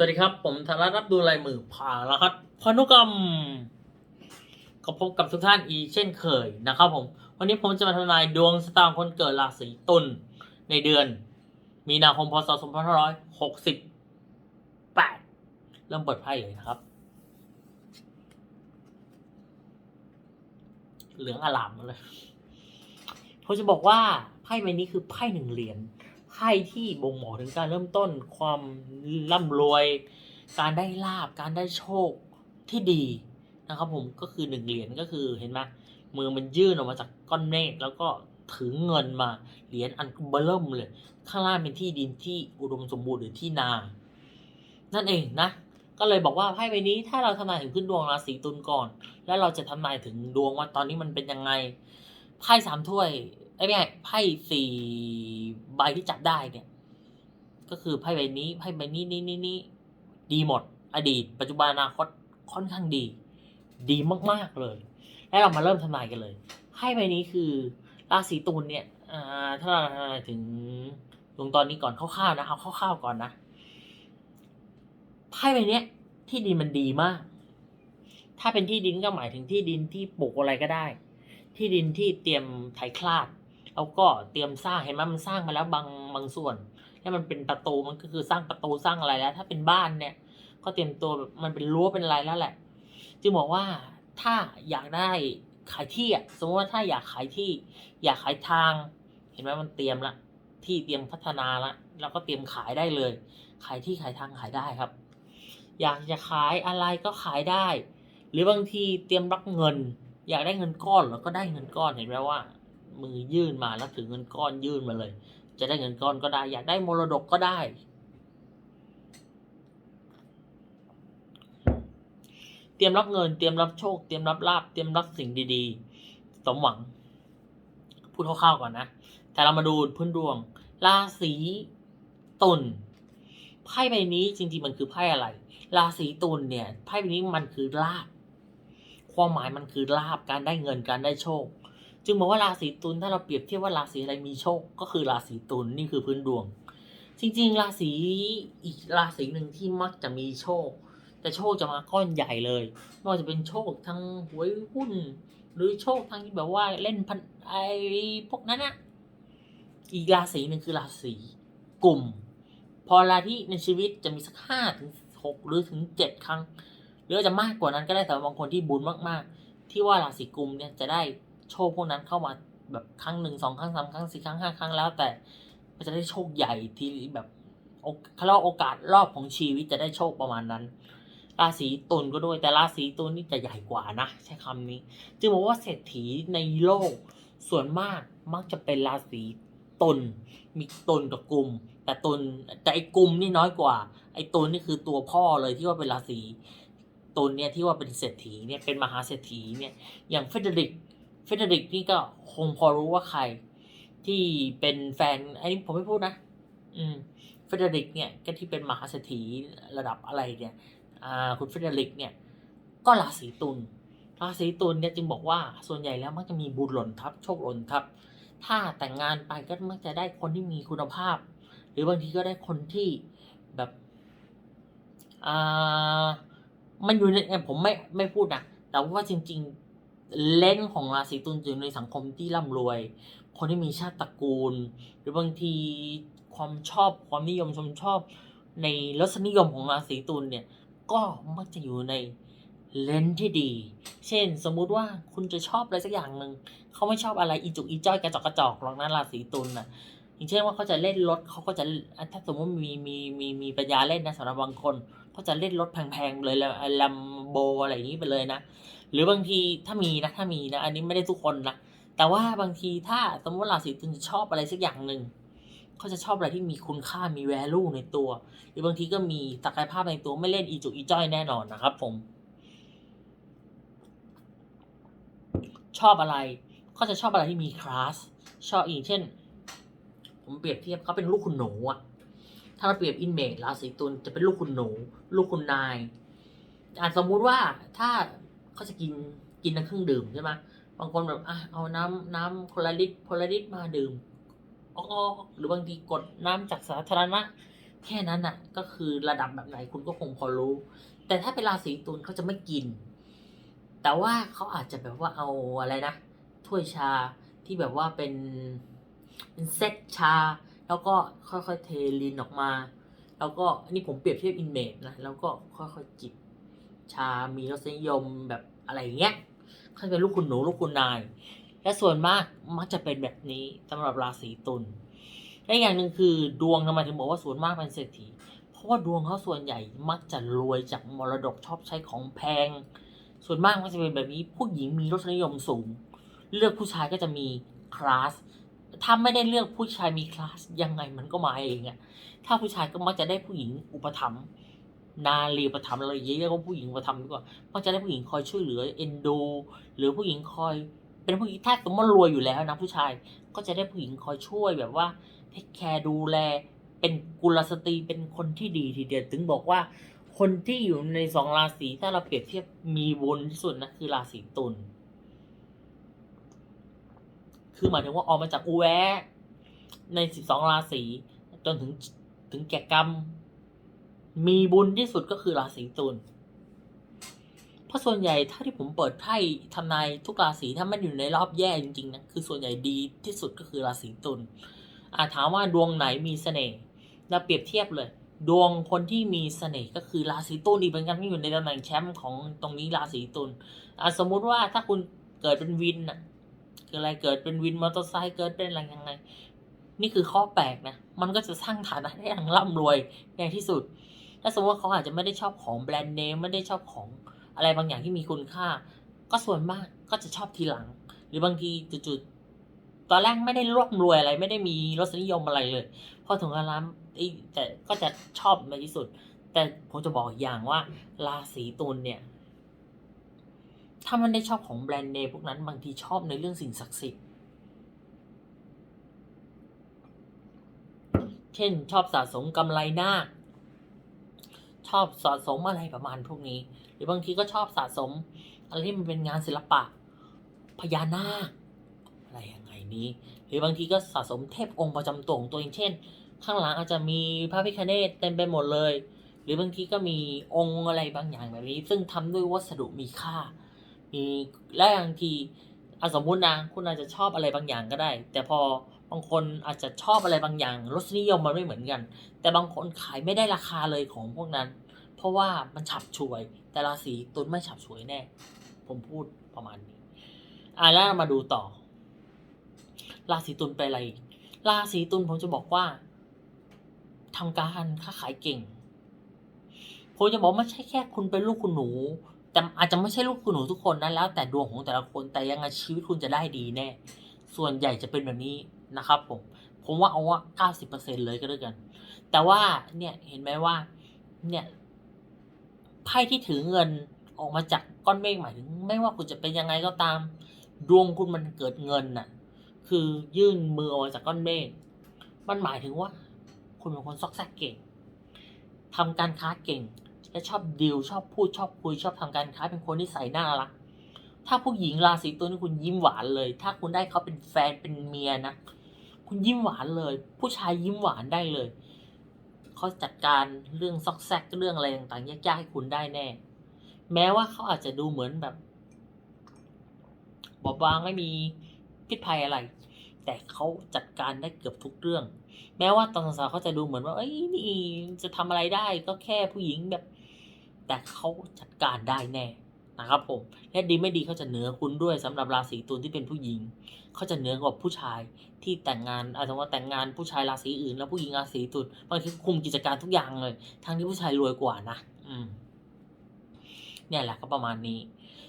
สวัสดีครับ ผมธารัตรับดูลายมือผ่าแล้วครับพนุกรรมก็พบกับทุกท่านอีกเช่นเคยนะครับผม วันนี้ผมจะมาทำนายดวงชะตาของคนเกิดราศีตุลในเดือน มีนาคมพศ 2568 เริ่มเปิดไพ่เลยนะครับ เหลืองอลามเลยผมจะบอกว่าไพ่ใบนี้คือไพ่หนึ่งเหรียญ ไพ่ที่บ่งบอกถึงการเริ่มต้นความร่ำรวย การได้ลาบการได้โชคที่ดีนะครับผมก็คือหนึ่งเหรียญก็คือเห็นไหมมือมันยื่นออกมาจากก้อนเมฆแล้วก็ถือเงินมาเหรียญอันเบอร์เริ่มเลย ข้างล่างเป็นที่ดินที่อุดมสมบูรณ์หรือที่นา นั่นเองนะ ก็เลยบอกว่าไพ่ใบนี้ถ้าเราทำนายถึงพื้นดวงราศีตุลก่อน แล้วเราจะทำนายถึงดวงว่าตอนนี้มันเป็นยังไงไพ่สามถ้วย ไอ้ไม่ใช่ไพ่สี่ใบที่จับได้เนี่ย ก็คือไพ่ใบนี้ไพ่ใบนี้นี่นี่นี่ดีหมด อดีต ปัจจุบันอนาคตค่อนข้างดี ดีมากๆเลย แล้วเรามาเริ่มทำนายกันเลยไพ่ใบนี้คือราศีตุลเนี่ยถ้าเราทำนายถึงดวงตอนนี้ก่อนคร่าวๆนะเอาคร่าวๆก่อนนะไพ่ใบนี้ที่ดินมันดีมาก ถ้าเป็นที่ดินก็หมายถึงที่ดินที่ปลูกอะไรก็ได้ ที่ดินที่เตรียมไถคลาด แล้วก็เตรียมสร้างเห็นไหมมันสร้างมาแล้วบางบางส่วนให้มันเป็นประตูมันก็คือสร้างประตูสร้างอะไรแล้ว ถ้าเป็นบ้านเนี่ย ก็เตรียมตัวแบบมันเป็นรั้วเป็นอะไรแล้วแหละ จึงบอกว่าถ้าอยากได้ขายที่อะสมมติว่าถ้าอยากขายที่ อยากขายทาง เห็นไหมมันเตรียมละที่เตรียมพัฒนาละแล้วก็เตรียมขายได้เลย ขายที่ขายทางขายได้ครับ อยากจะขายอะไรก็ขายได้ หรือบางทีเตรียมรับเงิน อยากได้เงินก้อนแล้วก็ได้เงินก้อนเห็นไหมว่า มือยื่นมาแล้วถือเงินก้อนยื่นมาเลย จะได้เงินก้อนก็ได้ อยากได้มรดกก็ได้ เตรียมรับเงิน เตรียมรับโชค เตรียมรับลาบเตรียมรับสิ่งดีๆ สมหวัง พูดคร่าวๆก่อนนะ แต่เรามาดูพื้นดวง ราศีตุลไพ่ใบนี้จริงๆมันคือไพ่อะไร ราศีตุลเนี่ยไพ่ใบนี้มันคือลาบความหมายมันคือลาบการได้เงินการได้โชค จึงบอกว่าราศีตุลถ้าเราเปรียบเทียบว่าราศีอะไรมีโชคก็คือราศีตุลนี่คือพื้นดวง จริง ๆ ราศีอีกราศีหนึ่งที่มักจะมีโชค แต่โชคจะมาก้อนใหญ่เลยไม่ว่าจะเป็นโชคทางหวยหุ้น หรือโชคทางที่แบบว่าเล่นพันไอพวกนั้นอะอีกราศีหนึ่งคือราศีกลุ่ม พอเวลาที่ในชีวิตจะมีสักห้าถึงหกหรือถึงเจ็ดครั้ง หรือจจะมากกว่านั้นก็ได้แต่บางคนที่บุญมากๆ ที่ว่าราศีกุมเนี่ยจะได้ โชคพวกนั้นเข้ามาแบบครั้งหนึ่งสองครั้งสามครั้งสี่ครั้งห้าครั้งแล้ว แต่มันจะได้โชคใหญ่ที่แบบเขาเรียกว่าโอกาสรอบของชีวิตจะได้โชคประมาณนั้น ราศีตุลก็ด้วยแต่ราศีตุลนี่จะใหญ่กว่านะใช้คำนี้ จึงบอกว่าเศรษฐีในโลกส่วนมากมักจะเป็นราศีตุลมีตุลกับกุมแต่ตุลแต่ไอ้กุมนี่น้อยกว่า ไอ้ตุลนี่คือตัวพ่อเลยที่ว่าเป็นราศีตุลเนี่ยที่ว่าเป็นเศรษฐีเนี่ยเป็นมหาเศรษฐีเนี่ยอย่างเฟเดริก เฟเดริกนี่ก็คงพอรู้ว่าใคร ที่เป็นแฟนไอันนี้ผมไม่พูดนะ อืมเฟเดริกเนี่ยก็ที่เป็นมหาเศรษฐีระดับอะไรเนี่ยอ่าคุณเฟเดริกเนี่ย ก็ราศีตุลราศีตุลเนี่ยจึงบอกว่าส่วนใหญ่แล้วมักจะมีบุญหล่นทับโชคหล่นทับ ถ้าแต่งงานไปก็มักจะได้คนที่มีคุณภาพ หรือบางทีก็ได้คนที่แบบอ่ามันอยู่ในผมไม่ไม่พูดนะแต่ว่าจริง ๆ เล่นของราศีตุลอยู่ในสังคมที่ร่ำรวย คนที่มีชาติตระกูล หรือบางทีความชอบความนิยมชมชอบ ในรสนิยมของราศีตุลเนี่ยก็มักจะอยู่ในเลนที่ดี เช่น สมมุติว่าคุณจะชอบอะไรสักอย่างหนึ่งเขาไม่ชอบอะไรอีจุกอีจ้อยกระจอกกระจอกหรอกนะราศีตุลน่ะอย่างเช่นว่าเขาจะเล่นรถเขาก็จะถ้าสมมติมีมีมีมีปัญญาเล่นนะสำหรับบางคนเขาจะเล่นรถแพงๆเลยแล้วแลมโบอะไรอย่างนี้ไปเลยนะ หรือบางทีถ้ามีนะถ้ามีนะอันนี้ไม่ได้ทุกคนนะแต่ว่าบางทีถ้าสมมติราศีตุลชอบอะไรสักอย่างหนึ่งเขาจะชอบอะไรที่มีคุณค่ามี value ในตัว หรือบางทีก็มีศักยภาพในตัวไม่เล่นอีจุกอีจ้อยแน่นอนนะครับ ผม ชอบอะไรเขาจะชอบอะไรที่มีคลาสชอบอย่างเช่น ผมเปรียบเทียบเขาเป็นลูกคุณหนูอะถ้าเราเปรียบอินเมจราศีตุลจะเป็นลูกคุณหนู ลูกคุณนายอ่าสมมุติว่าถ้า เขาจะกินกินน้ำเครื่องดื่มใช่ไหมบางคนแบบอะเอาน้ำน้ำคนละลิตรคนละลิตรมาดื่มอ๋อหรือบางทีกดน้ำจากสาธารณะแค่นั้นน่ะ ก็คือระดับแบบไหนคุณก็คงพอรู้ แต่ถ้าเป็นราศีตุลเขาจะไม่กิน แต่ว่าเขาอาจจะแบบว่าเอาอะไรนะถ้วยชาที่แบบว่าเป็นเป็นเซตชา แล้วก็ค่อยๆเทลินออกมา แล้วก็อันนี้ผมเปรียบเทียบอินเมจนะแล้วก็ค่อยๆจิบ ชา มีรสนิยมแบบอะไรเงี้ยเขาจะเป็นลูกคุณหนูลูกคุณนาย และส่วนมากมักจะเป็นแบบนี้สำหรับราศีตุลและอย่างหนึ่งคือดวงทำไมถึงบอกว่าส่วนมากเป็นเศรษฐี เพราะว่าดวงเขาส่วนใหญ่มักจะรวยจากมรดกชอบใช้ของแพง ส่วนมากมันจะเป็นแบบนี้ ผู้หญิงมีรสนิยมสูง เลือกผู้ชายก็จะมีคลาสถ้าไม่ได้เลือกผู้ชายมีคลาสยังไงมันก็มาเองอะถ้าผู้ชายก็มักจะได้ผู้หญิงอุปถัมภ์ นารีอุปถัมภ์อะไรเยอะๆก็ผู้หญิงอุปถัมภ์ดีกว่ามักจะได้ผู้หญิงคอยช่วยเหลือเอ็นดูหรือผู้หญิงคอย เป็นผู้หญิงถ้าสมมติรวยอยู่แล้วนะผู้ชายก็จะได้ผู้หญิงคอยช่วยแบบว่าเทคแคร์ดูแล เป็นกุลสตรีเป็นคนที่ดีทีเดียวถึงบอกว่าคนที่อยู่ในสองราศีถ้าเราเปรียบเทียบมีบุญที่สุดนะคือราศีตุลคือหมายถึงว่าออกมาจากอุแวะในสิบสองราศีจนถึงถึงแก่กรรม มีบุญที่สุดก็คือราศีตุลเพราะส่วนใหญ่ถ้าที่ผมเปิดไพ่ทำนายทุกราศีถ้ามันอยู่ในรอบแย่จริงๆนะคือส่วนใหญ่ดีที่สุดก็คือราศีตุลอาถามว่าดวงไหนมีเสน่ห์เราเปรียบเทียบเลย ดวงคนที่มีเสน่ห์ก็คือราศีตุลอีกเหมือนกันที่อยู่ในตำแหน่งแชมป์ของตรงนี้ราศีตุลสมมุติว่าถ้าคุณเกิดเป็นวินน่ะเกิดอะไรเกิดเป็นวินมอเตอร์ไซค์เกิดเป็นอะไรยังไง นี่คือข้อแปลกนะ มันก็จะสร้างฐานะได้อย่างร่ำรวยในที่สุด ถ้าสมมติว่าเขาอาจจะไม่ได้ชอบของแบรนด์เนมไม่ได้ชอบของอะไรบางอย่างที่มีคุณค่า ก็ส่วนมากก็จะชอบทีหลัง หรือบางทีจุดๆตอนแรกไม่ได้ร่ำรวยอะไร ไม่ได้มีรสนิยมอะไรเลย พอถึงเวลาไอ้แต่ก็จะชอบในที่สุด แต่ผมจะบอกอย่างว่าราศีตุลเนี่ยถ้ามันได้ชอบของแบรนด์เนมพวกนั้นบางทีชอบในเรื่องสิ่งศักดิ์สิทธิ์ เช่นชอบสะสมกำไรนาค ชอบสะสมอะไรประมาณพวกนี้ หรือบางทีก็ชอบสะสม อะไรที่มันเป็นงานศิลปะ พญานาคอะไรอย่างไงนี้ หรือบางทีก็สะสมเทพองค์ประจำตัวของตัวเองเช่น ข้างหลังอาจจะมีพระพิฆเนศเต็มไปหมดเลย หรือบางทีก็มีองค์อะไรบางอย่างแบบนี้ ซึ่งทำด้วยวัสดุมีค่า มีและบางทีอสมมุตินะคุณอาจจะชอบอะไรบางอย่างก็ได้ แต่พอ บางคนอาจจะชอบอะไรบางอย่างรสนิยมมันไม่เหมือนกัน แต่บางคนขายไม่ได้ราคาเลยของพวกนั้น เพราะว่ามันฉับฉวย แต่ราศีตุลไม่ฉับฉวยแน่ ผมพูดประมาณนี้อะแล้วมาดูต่อ ราศีตุลไปนอะไร ราศีตุลผมจะบอกว่าทำการค้าขายเก่งผมจะบอกไม่ใช่แค่คุณเป็นลูกคุณหนู แต่อาจจะไม่ใช่ลูกคุณหนูทุกคนนะแล้ว แต่ดวงของแต่ละคนแต่ยังไงชีวิตคุณจะได้ดีแน่ ส่วนใหญ่จะเป็นแบบนี้ นะครับผม ผมว่าเอาว่าเก้าสิบเปอร์เซ็นเลยก็แล้วกัน แต่ว่าเนี่ยเห็นไหมว่า เนี่ยไพ่ที่ถือเงินออกมาจากก้อนเมฆหมายถึง ไม่ว่าคุณจะเป็นยังไงก็ตาม ดวงคุณมันเกิดเงินน่ะ คือยื่นมือออกมาจากก้อนเมฆมันหมายถึงว่า คุณเป็นคนซอกแซกเก่งทำการค้าเก่งและชอบดีลชอบพูดชอบคุยชอบทำการค้าเป็นคนที่ใส่น่ารักถ้าผู้หญิงราศีตุลนี่คุณยิ้มหวานเลย ถ้าคุณได้เขาเป็นแฟนเป็นเมียนะ คุณยิ้มหวานเลย ผู้ชายยิ้มหวานได้เลยเขาจัดการเรื่องซอกแซกเรื่องอะไรต่างๆยากๆให้คุณได้แน่ แม้ว่าเขาอาจจะดูเหมือนแบบ บอบบางไม่มีพิษภัยอะไร แต่เขาจัดการได้เกือบทุกเรื่อง แม้ว่าตอนสาวเขาจะดูเหมือนว่าเอ้ยนี่จะทำอะไรได้ก็แค่ผู้หญิงแบบ แต่เขาจัดการได้แน่ นะครับผมและดีไม่ดีเขาจะเหนือคุณด้วยสำหรับราศีตุลที่เป็นผู้หญิงเขาจะเหนือกว่าผู้ชายที่แต่งงานอาจจะว่าแต่งงานผู้ชายราศีอื่น แล้วผู้หญิงราศีตุลบางทีคุมกิจการทุกอย่างเลยทั้งที่ผู้ชายรวยกว่านะอืมเนี่ยแหละก็ประมาณนี้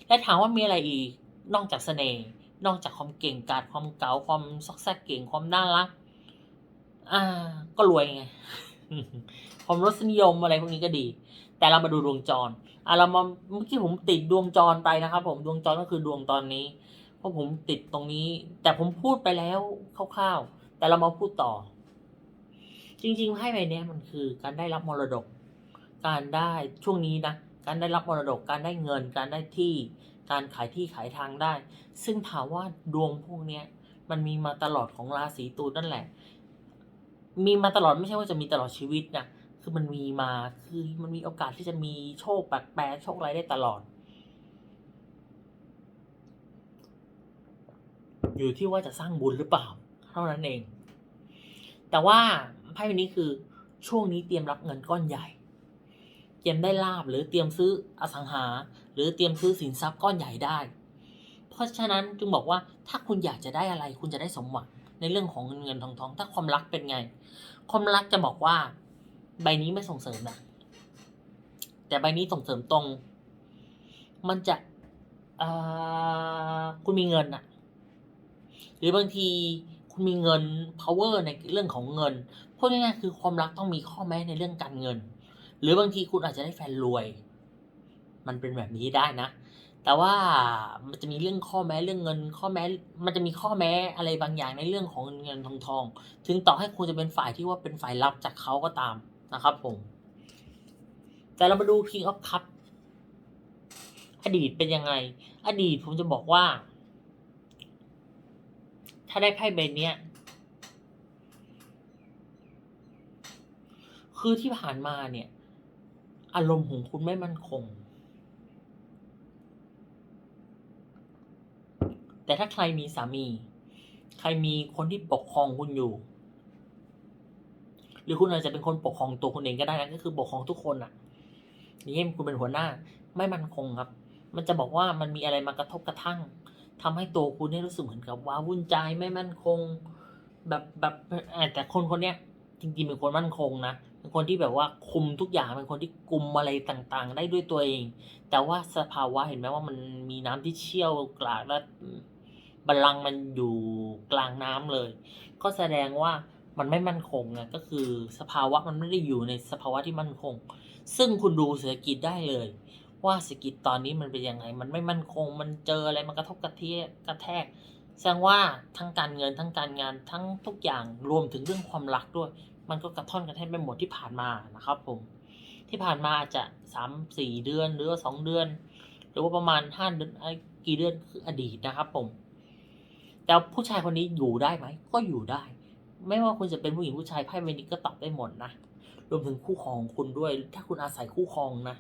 และถามว่ามีอะไรอีกนอกจากเสน่ห์นอกจากความเก่งกาจความเก๋าความซอกแซกเก่งความน่ารักอ่า ก็รวยไงความรสนิยมอะไรพวกนี้ก็ดี แต่เรามาดูดวงจร อะเรามาเมื่อกี้ผมติดดวงจรไปนะครับ ผมดวงจรก็คือดวงตอนนี้ เพราะผมติดตรงนี้ แต่ผมพูดไปแล้วคร่าวๆแต่เรามาพูดต่อ จริงๆไพ่ใบเนี้ยมันคือ การได้รับมรดก การได้ช่วงนี้นะการได้รับมรดกการได้เงิน การได้ที่ การขายที่ขายทางได้ ซึ่งถามว่าดวงพวกเนี้ยมันมีมาตลอดของราศีตุลนั่นแหละ มีมาตลอดไม่ใช่ว่าจะมีตลอดชีวิตนะ คือมันมีมาคือมันมีโอกาสที่จะมีโชคแปลกๆโชคอะไรได้ตลอด อยู่ที่ว่าจะสร้างบุญหรือเปล่า เท่านั้นเอง แต่ว่าไพ่ใบนี้คือช่วงนี้เตรียมรับเงินก้อนใหญ่ เตรียมได้ลาบหรือเตรียมซื้ออสังหา หรือเตรียมซื้อสินทรัพย์ก้อนใหญ่ได้ เพราะฉะนั้นจึงบอกว่าถ้าคุณอยากจะได้อะไรคุณจะได้สมหวังในเรื่องของเงินเงินทองทอง ถ้าความรักเป็นไง ความรักจะบอกว่า ใบนี้ไม่ส่งเสริมนะแต่ใบนี้ส่งเสริมตรง มันจะคุณมีเงินอะหรือบางทีคุณมีเงิน power ในเรื่องของเงินพูดง่ายๆคือความรักต้องมีข้อแม้ในเรื่องการเงิน หรือบางทีคุณอาจจะได้แฟนรวย มันเป็นแบบนี้ได้นะ แต่ว่ามันจะมีเรื่องข้อแม้เรื่องเงิน ข้อแม้มันจะมีข้อแม้อะไรบางอย่างในเรื่องของเงินเงินทองทอง ถึงต่อให้คุณจะเป็นฝ่ายที่ว่าเป็นฝ่ายรับจากเขาก็ตาม นะครับผม แต่เรามาดู King of Cup อดีตเป็นยังไง อดีตผมจะบอกว่า ถ้าได้ไพ่ใบนี้คือที่ผ่านมาเนี่ย อารมณ์ของคุณไม่มั่นคง แต่ถ้าใครมีสามี ใครมีคนที่ปกครองคุณอยู่ หรือคุณอาจจะเป็นคนปกครองตัวคุณเองก็ได้นะก็คือปกครองทุกคนอะอย่างเช่นคุณเป็นหัวหน้าไม่มั่นคงครับ มันจะบอกว่ามันมีอะไรมากระทบกระทั่งทำให้ตัวคุณเนี่ยรู้สึกเหมือนกับว้าวุ่นใจไม่มั่นคง แบบแบบอ่อแต่คนคนเนี้ยจริงๆเป็นคนมั่นคงนะเป็นคนที่แบบว่าคุมทุกอย่างเป็นคนที่กุมอะไรต่างๆ ได้ด้วยตัวเอง แต่ว่าสภาวะเห็นไหมว่ามันมีน้ำที่เชี่ยวกรากและบัลลังก์มันอยู่กลางน้ำเลย ก็แสดงว่า มันไม่มั่นคงไงก็คือสภาวะมันไม่ได้อยู่ในสภาวะที่มั่นคง ซึ่งคุณดูเศรษฐกิจได้เลย ว่าเศรษฐกิจตอนนี้มันเป็นยังไง มันไม่มั่นคง มันเจออะไรมันกระทบกระเทกกระแทกแสดงว่าทั้งการเงินทั้งการงานทั้งทุกอย่างรวมถึงเรื่องความรักด้วย มันก็กระท่อนกระแท่นไปหมดที่ผ่านมานะครับผมที่ผ่านมาอาจจะสามสี่เดือนหรือว่าสองเดือน หรือว่าประมาณห้าเดือนไอ้กี่เดือนคืออดีตนะครับผมแต่ผู้ชายคนนี้อยู่ได้ไหม ก็อยู่ได้ ไม่ว่าคุณจะเป็นผู้หญิงผู้ชายไพ่ใบนี้ก็ตอบได้หมดนะรวมถึงคู่ครองของคุณด้วย ถ้าคุณอาศัยคู่ครองนะ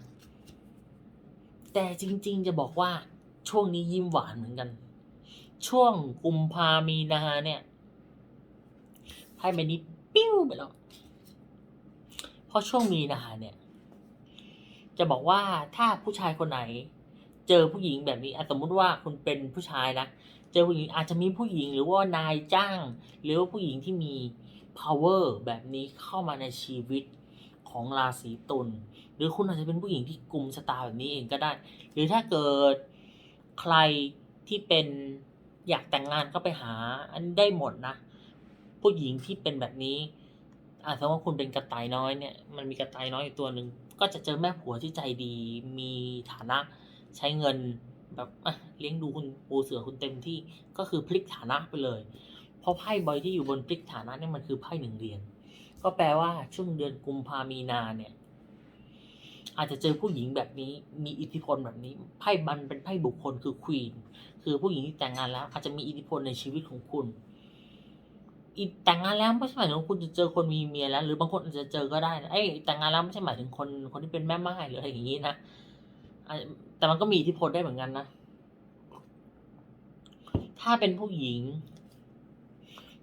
แต่จริง ๆ จะบอกว่าช่วงนี้ยิ้มหวานเหมือนกัน ช่วงกุมภามีนาเนี่ยไพ่ใบนี้ปิ้วไปแล้วเพราะช่วงมีนาเนี่ย จะบอกว่าถ้าผู้ชายคนไหน เจอผู้หญิงแบบนี้อสมมุติว่าคุณเป็นผู้ชายนะ เจอผู้หญิงอาจจะมีผู้หญิงหรือว่านายจ้าง หรือว่าผู้หญิงที่มี power แบบนี้เข้ามาในชีวิตของราศีตุลหรือคุณอาจจะเป็นผู้หญิงที่กลุ่มชะตาร์แบบนี้เองก็ได้ หรือถ้าเกิดใครที่เป็นอยากแต่งงานก็ไปหา อันได้หมดนะ ผู้หญิงที่เป็นแบบนี้อาจจะว่าคุณเป็นกระต่ายน้อยเนี่ยมันมีกระต่ายน้อยอีกตัวหนึ่งก็จะเจอแม่ผัวที่ใจดีมีฐานะใช้เงิน แบบเลี้ยงดูคุณปูเสือคุณเต็มที่ก็คือพลิกฐานะไปเลย เพราะไพ่ใบที่อยู่บนพลิกฐานะเนี่ยมันคือไพ่หนึ่งเหรียญก็แปลว่าช่วงเดือนกุมภามีนาเนี่ย อาจจะเจอผู้หญิงแบบนี้มีอิทธิพลแบบนี้ไพ่บันเป็นไพ่บุคคลคือควีนคือผู้หญิงที่แต่งงานแล้ว อาจจะมีอิทธิพลในชีวิตของคุณอีแต่งงานแล้วไม่ใช่หมายถึงคุณจะเจอคนมีเมียแล้ว หรือบางคนอาจจะเจอก็ได้นะเอ้แต่งงานแล้วไม่ใช่หมายถึงคนคนที่เป็นแม่ไม้หรืออะไรอย่างนี้นะ แต่มันก็มีอิทธิพลได้เหมือนกันนะ ถ้าเป็นผู้หญิง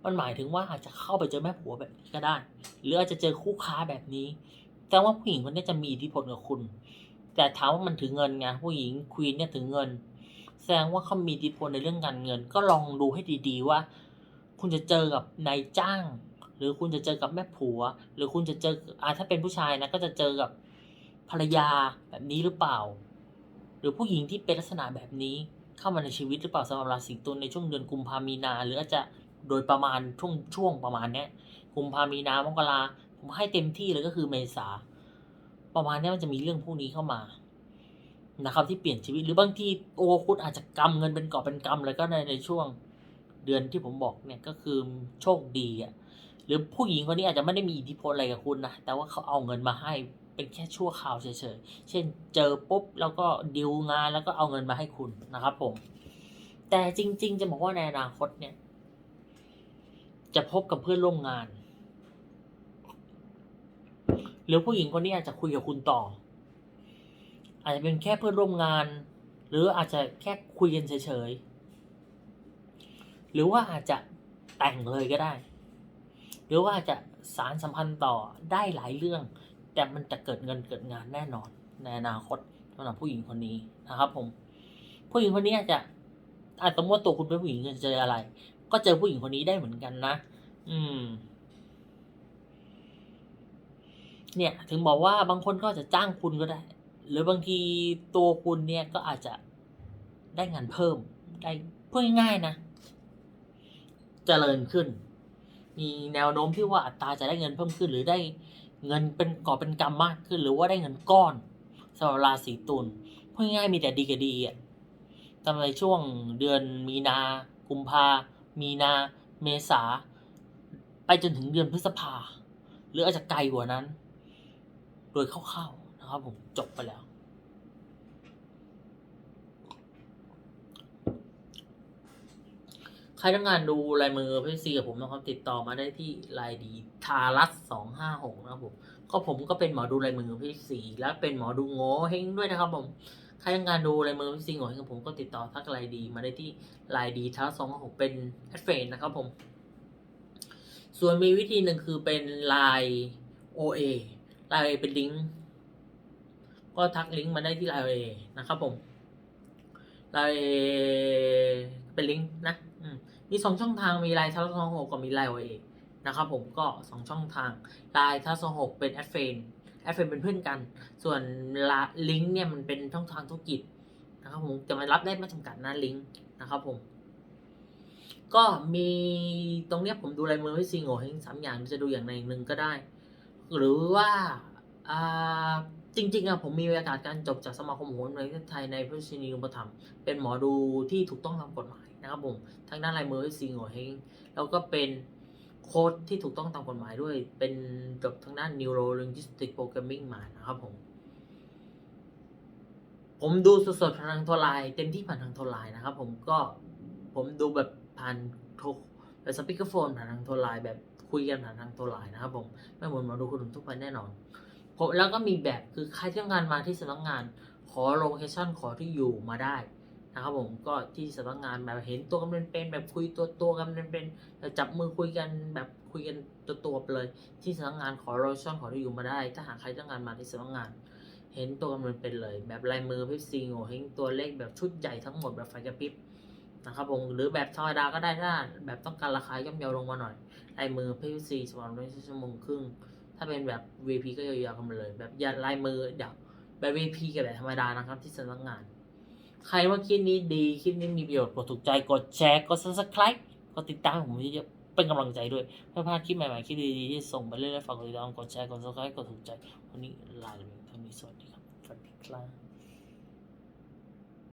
มันหมายถึงว่าอาจจะเข้าไปเจอแม่ผัวแบบนี้ก็ได้ หรืออาจจะเจอคู่ค้าแบบนี้ แต่ว่าผู้หญิงคนนี้จะมีอิทธิพลกับคุณ แต่ถามว่ามันถึงเงินไงผู้หญิงควีนเนี่ยถึงเงิน แสดงว่าเขามีอิทธิพลในเรื่องการเงิน ก็ลองดูให้ดีๆว่า คุณจะเจอกับนายจ้าง หรือคุณจะเจอกับแม่ผัว หรือคุณจะเจออ่าถ้าเป็นผู้ชายนะก็จะเจอกับภรรยาแบบนี้หรือเปล่า รือผู้หญิงที่เป็นลักษณะแบบนี้เข้ามาในชีวิตหรือเปล่าสำหรับราศีตุลในช่วงเดือนกุมภามีนา หรืออาจจะโดยประมาณช่วงช่วงประมาณเนี้ยกุมภามีนามกราผมให้เต็มที่เลยก็คือเมษา ประมาณนี้มันจะมีเรื่องพวกนี้เข้ามานะครับที่เปลี่ยนชีวิตหรือบางทีโอ้คุณอาจจะกำเงินเป็นกอบเป็นกำเลยก็ในในช่วงเดือนที่ผมบอกเนี่ยก็คือโชคดีอะหรือผู้หญิงคนนี้อาจจะไม่ได้มีอิทธิพลอะไรกับคุณนะแต่ว่าเขาเอาเงินมาให้ เป็นแค่ชั่วคราวเฉยๆ เช่นเจอปุ๊บแล้วก็ดิวงานแล้วก็เอาเงินมาให้คุณนะครับผม แต่จริง ๆ จะบอกว่าในอนาคตเนี่ย จะพบกับเพื่อนร่วมงาน หรือผู้หญิงคนนี้อาจจะคุยกับคุณต่อ อาจจะเป็นแค่เพื่อนร่วมงาน หรืออาจจะแค่คุยกันเฉยๆ หรือว่าอาจจะแต่งเลยก็ได้ หรือว่าอาจจะสารสัมพันธ์ต่อได้หลายเรื่อง แต่มันจะเกิดเงินเกิดงานแน่นอน ในอนาคตสำหรับผู้หญิงคนนี้นะครับ ผม ผู้หญิงคนนี้อาจจะอาจสมมติว่าตัวคุณเป็นผู้หญิงจะเจออะไร ก็เจอผู้หญิงคนนี้ได้เหมือนกันนะอืม เนี่ย ถึงบอกว่าบางคนก็จะจ้างคุณก็ได้ หรือบางทีตัวคุณเนี่ยก็อาจจะได้งานเพิ่มได้เพูดง่ายๆนะเจริญขึ้น มีแนวโน้มที่ว่าอัตราจะได้เงินเพิ่มขึ้น หรือได้ เงินเป็นก่อเป็นกรรมากขึ้น หรือว่าได้เงินก้อนสำหรับราศีตุลพูดง่ายๆมีแต่ดีกับดีอะทำในช่วงเดือนมีนากุมภามีนา เมษา ไปจนถึงเดือนพฤษภา หรืออาจจะไกลกว่านั้น โดยคร่าวๆนะครับผมจบไปแล้ว ใครต้องการดูลายมือพี่ซีกับผมนะครับติดต่อมาได้ที่ไลน์ดีทารัสสองห้าหกนะครับผมก็ผมก็เป็นหมอดูลายมือพี่ซีและเป็นหมอดูโง่เฮงด้วยนะครับผมใครต้องการดูลายมือพี่ซีโง่เฮงกับผมก็ติดต่อทักไลน์ดีมาได้ที่ไลน์ดีทารัสสองห้าหกเป็นแอดเฟนนะครับผม ส่วนมีวิธีหนึ่งคือเป็นไลน์ OA ไลน์ OA เป็นลิงก์ก็ทักลิงก์มาได้ที่ไลน์ OA นะครับผมไลน์ OA เป็นลิงก์นะอืม มีสองช่องทางมีไลน์ทัสองหกกับมีไลน์ OA นะครับผมก็สองช่องทางไลน์ทัสองหกเป็นแอดเฟนแอดเฟนเป็นเพื่อนกัน ส่วนลิงก์เนี่ยมันเป็นช่องทางธุรกิจนะครับผมจะมารับได้ไม่จำกัดนะลิงก์นะครับผมก็มีตรงเนี้ยผมดูลายมือให้ซิงโง่เฮงสามอย่างจะดูอย่างใดหนึ่งก็ได้ หรือว่าอ่าจริงๆอะผมมีประกาศการจบจากสมาคมโหนในประเทศไทยในพระชินีอุปถัมภ์เป็นหมอดูที่ถูกต้องตามกฎหมาย นะครับผมทางด้านลายมือซิงโง่เฮงแล้วก็เป็นโค้ดที่ถูกต้องตามกฎหมายด้วย เป็นจบทางด้าน Neuro Linguistic Programming มานะครับผม ผมดูสดๆผ่านทางโทรไลน์เต็มที่ผ่านทางโทรไลน์นะครับ ผมก็ผมดูแบบผ่านโทรแบบสปีกเกอร์โฟนผ่านทางโทรไลน์แบบคุยกันผ่านทางโทรไลน์นะครับผมไม่เหมือนมอดูคนอื่นทั่วไปแน่นอนผมแล้วก็มีแบบคือใครที่ต้องการมาที่สำนักงาน ขอโลเคชั่นขอที่อยู่มาได้ นะครับผมก็ที่สำนักงานแบบเห็นตัวกันเป็นๆแบบคุยตัวตัวกันเป็นๆจับมือคุยกันแบบคุยกันตัวตัวไปเลย ที่สำนักงานขอโลเคชั่นขอที่อยู่มาได้ ถ้าหากใครต้องการมาที่สำนักงาน เห็นตัวกันเป็นๆเลย แบบลายมือพิซีโง่เฮงตัวเลขแบบชุดใหญ่ทั้งหมดแบบไฟกระพริบนะครับผมหรือแบบธรรมดาก็ได้ถ้าแบบต้องการราคาย่อมเยาลงมาหน่อยลายมือพิซีสองร้อยชั่วโมงครึ่งถ้าเป็นแบบ VP ก็ยาวๆกันไปเลย แบบยัดลายมือเดี๋ยวแบบ VP กับแบบธรรมดานะครับที่สำนักงาน ใครว่าคลิปนี้ดีคลิปนี้มีประโยชน์กดถูกใจกดแชร์กด subscribe กดติดตามผมเยอะๆเป็นกำลังใจด้วยเพื่อพลาดคลิปใหม่ๆคลิปดีๆที่ส่งไปเรื่อยๆฝากกดติดตามกดแชร์กด subscribe กดถูกใจวันนี้ลาไปทางเท่านี้สวัสดีครับสวัสดีครับ